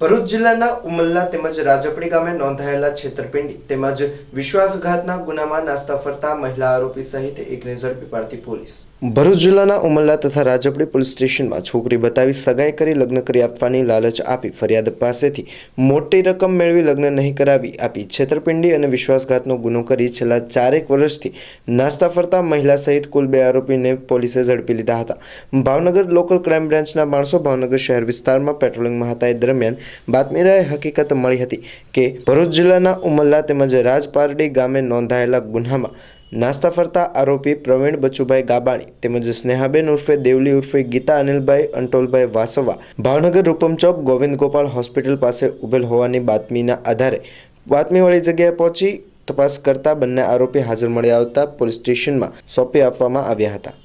ભરૂચ જિલ્લાના ઉમલ્લા તેમજ રાજપડી ગામે નોંધાયેલા છેતરપિંડી તેમજ વિશ્વાસઘાતના ગુનામાં નાસ્તા ફરતા મહિલા આરોપી સહિત એકને ઝડપી પાડતી પોલીસ. ભરૂચ જિલ્લાના ઉમલ્લા તથા રાજપડી પોલીસ સ્ટેશનમાં છોકરી બતાવી સગાઈ કરી લગ્ન કરી આપવાની લાલચ આપી ફરિયાદ પાસેથી મોટી રકમ મેળવી લગ્ન નહીં કરાવી આપી છેતરપિંડી અને વિશ્વાસઘાતનો ગુનો કરી છેલ્લા ચારેક વર્ષથી નાસ્તા ફરતા મહિલા સહિત કુલ બે આરોપીને પોલીસે ઝડપી લીધા હતા. ભાવનગર લોકલ ક્રાઇમ બ્રાન્ચના માણસો ભાવનગર શહેર વિસ્તારમાં પેટ્રોલિંગમાં હતા એ દરમિયાન બાતમીરાએ હકીકત મળી હતી કે ભરૂચ જિલ્લાના ઉમલ્લા તેમજ રાજપારડી ગામે નોંધાયેલા ગુન્હામાં નાસ્તા ફરતા આરોપી પ્રવીણ બચુભાઈ ગાબાણી તેમજ સ્નેહાબેન ઉર્ફે દેવલી ઉર્ફે ગીતા અનિલભાઈ, અંટોલભાઈ વાસવા, ભાવનગર રૂપમ ચોક, ગોવિંદ ગોપાલ હોસ્પિટલ પાસે ઉભેલ હોવાની બાતમીના આધારે બાતમીવાળી જગ્યાએ પહોંચી તપાસ કરતા બંને આરોપી હાજર મળી આવતા પોલીસ સ્ટેશનમાં સોંપી આપવામાં આવ્યા હતા.